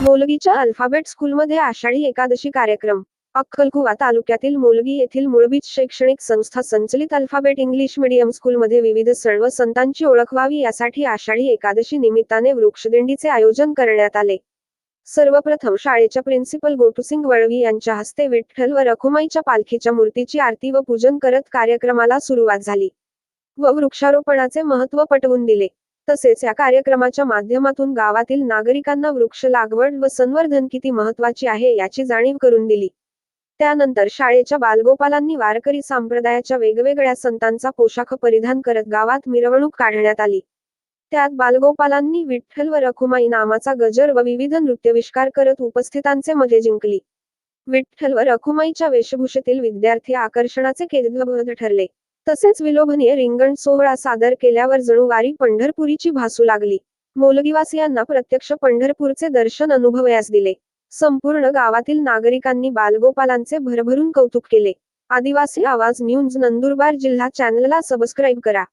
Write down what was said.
मोलगीच्या alphabet स्कूलमध्ये आषाढी एकादशी कार्यक्रम अक्कलकुवा तालुक्यातील मोलगी येथील मुळबीज शैक्षणिक संस्था संचलित अल्फाबेट इंग्लिश मीडियम स्कूलमध्ये विविध सर्व संतांची ओळख व्हावी यासाठी आषाढी एकादशी निमित्ताने वृक्षदिंडीचे आयोजन करण्यात आले. सर्वप्रथम शाळेच्या प्रिन्सिपल गोटूसिंग वळवी यांच्या हस्ते विठ्ठल व रखुमाईच्या पालखीच्या मूर्तीची आरती व पूजन करत कार्यक्रमाला सुरुवात झाली व वृक्षारोपणाचे महत्त्व पटवून दिले. तसेच या कार्यक्रमाच्या माध्यमातून गावातील नागरिकांना वृक्ष लागवड व संवर्धन किती महत्वाची आहे याची जाणीव करून दिली. त्यानंतर शाळेच्या बालगोपालांनी वारकरी संप्रदायाच्या वेगवेगळ्या संतांचा पोशाख परिधान करत गावात मिरवणूक काढण्यात आली. त्यात बालगोपालांनी विठ्ठल व रखुमाई नामाचा गजर व विविध नृत्यविष्कार करत उपस्थितांचे मजे जिंकली. विठ्ठल व रखुमाईच्या वेशभूषेतील विद्यार्थी आकर्षणाचे केंद्रबिंदू ठरले. तसेच विलोभनीय रिंगण सोहळा सादर केल्यावर जणू वारी पंढरपुरीची भासू लागली. मोलगीवासियांना प्रत्यक्ष पंढरपूरचे दर्शन अनुभवयास दिले. संपूर्ण गावातील नागरिकांनी बालगोपालांचे भरभरून कौतुक केले. आदिवासी आवाज न्यूज नंदुरबार जिल्हा चॅनलला सबस्क्राईब करा.